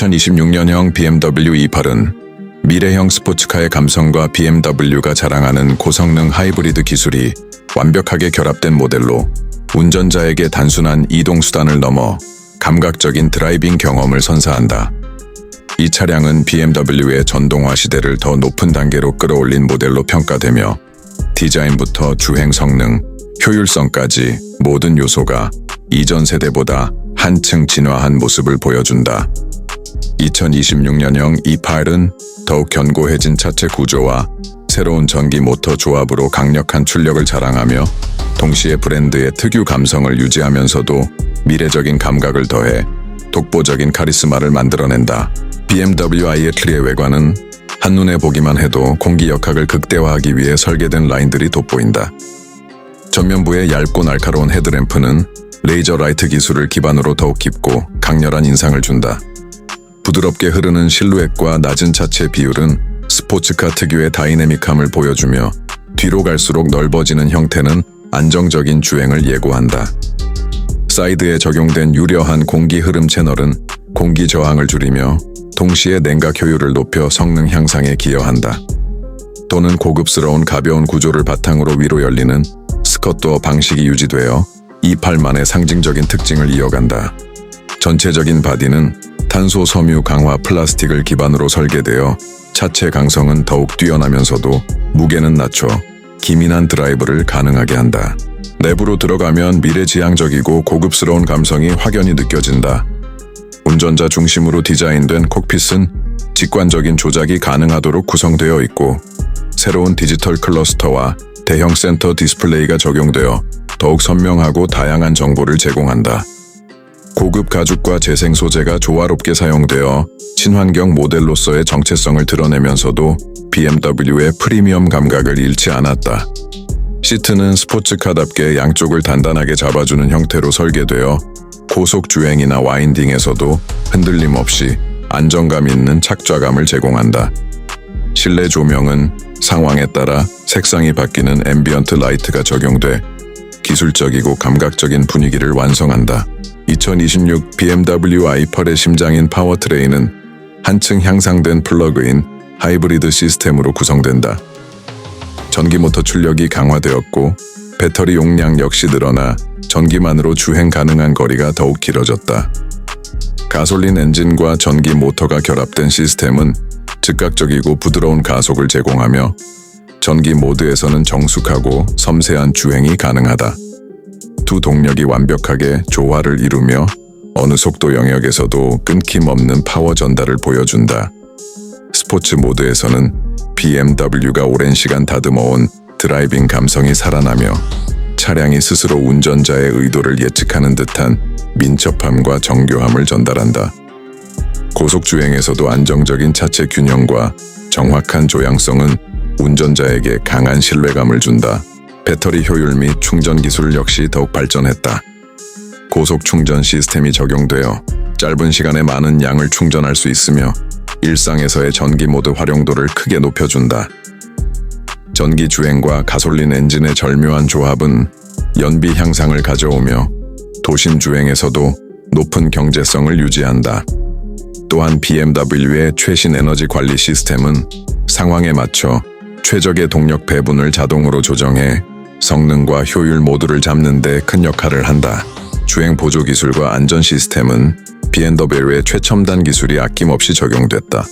2026년형 BMW E8은 미래형 스포츠카의 감성과 BMW가 자랑하는 고성능 하이브리드 기술이 완벽하게 결합된 모델로 운전자에게 단순한 이동 수단을 넘어 감각적인 드라이빙 경험을 선사한다. 이 차량은 BMW의 전동화 시대를 더 높은 단계로 끌어올린 모델로 평가되며 디자인부터 주행 성능, 효율성까지 모든 요소가 이전 세대보다 한층 진화한 모습을 보여준다. 2026년형 E8은 더욱 견고해진 차체 구조와 새로운 전기 모터 조합으로 강력한 출력을 자랑하며 동시에 브랜드의 특유 감성을 유지하면서도 미래적인 감각을 더해 독보적인 카리스마를 만들어낸다. BMW i3의 외관은 한눈에 보기만 해도 공기 역학을 극대화하기 위해 설계된 라인들이 돋보인다. 전면부의 얇고 날카로운 헤드램프는 레이저 라이트 기술을 기반으로 더욱 깊고 강렬한 인상을 준다. 부드럽게 흐르는 실루엣과 낮은 차체 비율은 스포츠카 특유의 다이내믹함을 보여주며 뒤로 갈수록 넓어지는 형태는 안정적인 주행을 예고한다. 사이드에 적용된 유려한 공기 흐름 채널은 공기 저항을 줄이며 동시에 냉각 효율을 높여 성능 향상에 기여한다. 또는 고급스러운 가벼운 구조를 바탕으로 위로 열리는 스컷도어 방식이 유지되어 E8만의 상징적인 특징을 이어간다. 전체적인 바디는 탄소 섬유 강화 플라스틱을 기반으로 설계되어 차체 강성은 더욱 뛰어나면서도 무게는 낮춰 기민한 드라이브를 가능하게 한다. 내부로 들어가면 미래지향적이고 고급스러운 감성이 확연히 느껴진다. 운전자 중심으로 디자인된 콕핏은 직관적인 조작이 가능하도록 구성되어 있고 새로운 디지털 클러스터와 대형 센터 디스플레이가 적용되어 더욱 선명하고 다양한 정보를 제공한다. 고급 가죽과 재생 소재가 조화롭게 사용되어 친환경 모델로서의 정체성을 드러내면서도 BMW의 프리미엄 감각을 잃지 않았다. 시트는 스포츠카답게 양쪽을 단단하게 잡아주는 형태로 설계되어 고속 주행이나 와인딩에서도 흔들림 없이 안정감 있는 착좌감을 제공한다. 실내 조명은 상황에 따라 색상이 바뀌는 앰비언트 라이트가 적용돼 기술적이고 감각적인 분위기를 완성한다. 2026 BMW i8의 심장인 파워트레인은 한층 향상된 플러그인 하이브리드 시스템으로 구성된다. 전기 모터 출력이 강화되었고 배터리 용량 역시 늘어나 전기만으로 주행 가능한 거리가 더욱 길어졌다. 가솔린 엔진과 전기 모터가 결합된 시스템은 즉각적이고 부드러운 가속을 제공하며 전기 모드에서는 정숙하고 섬세한 주행이 가능하다. 두 동력이 완벽하게 조화를 이루며 어느 속도 영역에서도 끊김없는 파워 전달을 보여준다. 스포츠 모드에서는 BMW가 오랜 시간 다듬어온 드라이빙 감성이 살아나며 차량이 스스로 운전자의 의도를 예측하는 듯한 민첩함과 정교함을 전달한다. 고속 주행에서도 안정적인 차체 균형과 정확한 조향성은 운전자에게 강한 신뢰감을 준다. 배터리 효율 및 충전 기술 역시 더욱 발전했다. 고속 충전 시스템이 적용되어 짧은 시간에 많은 양을 충전할 수 있으며 일상에서의 전기 모드 활용도를 크게 높여준다. 전기 주행과 가솔린 엔진의 절묘한 조합은 연비 향상을 가져오며 도심 주행에서도 높은 경제성을 유지한다. 또한 BMW의 최신 에너지 관리 시스템은 상황에 맞춰 최적의 동력 배분을 자동으로 조정해 성능과 효율 모두를 잡는 데 큰 역할을 한다. 주행 보조 기술과 안전 시스템은 BMW의 최첨단 기술이 아낌없이 적용됐다.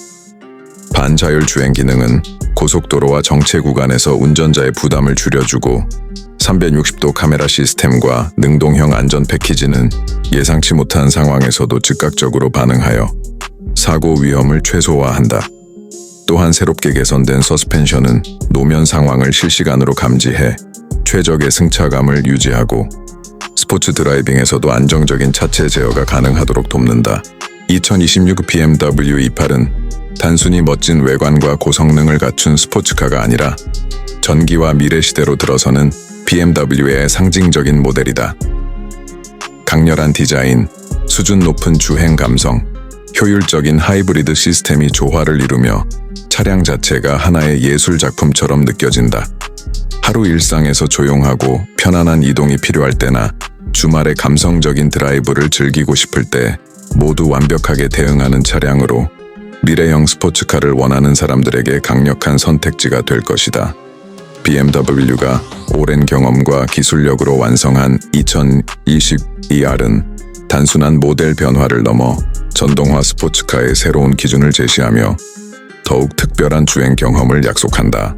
반자율 주행 기능은 고속도로와 정체 구간에서 운전자의 부담을 줄여주고 360도 카메라 시스템과 능동형 안전 패키지는 예상치 못한 상황에서도 즉각적으로 반응하여 사고 위험을 최소화한다. 또한 새롭게 개선된 서스펜션은 노면 상황을 실시간으로 감지해 최적의 승차감을 유지하고 스포츠 드라이빙에서도 안정적인 차체 제어가 가능하도록 돕는다. 2026 BMW E8은 단순히 멋진 외관과 고성능을 갖춘 스포츠카가 아니라 전기와 미래 시대로 들어서는 BMW의 상징적인 모델이다. 강렬한 디자인, 수준 높은 주행 감성, 효율적인 하이브리드 시스템이 조화를 이루며 차량 자체가 하나의 예술 작품처럼 느껴진다. 하루 일상에서 조용하고 편안한 이동이 필요할 때나 주말에 감성적인 드라이브를 즐기고 싶을 때 모두 완벽하게 대응하는 차량으로 미래형 스포츠카를 원하는 사람들에게 강력한 선택지가 될 것이다. BMW가 오랜 경험과 기술력으로 완성한 2022R은 단순한 모델 변화를 넘어 전동화 스포츠카의 새로운 기준을 제시하며 더욱 특별한 주행 경험을 약속한다.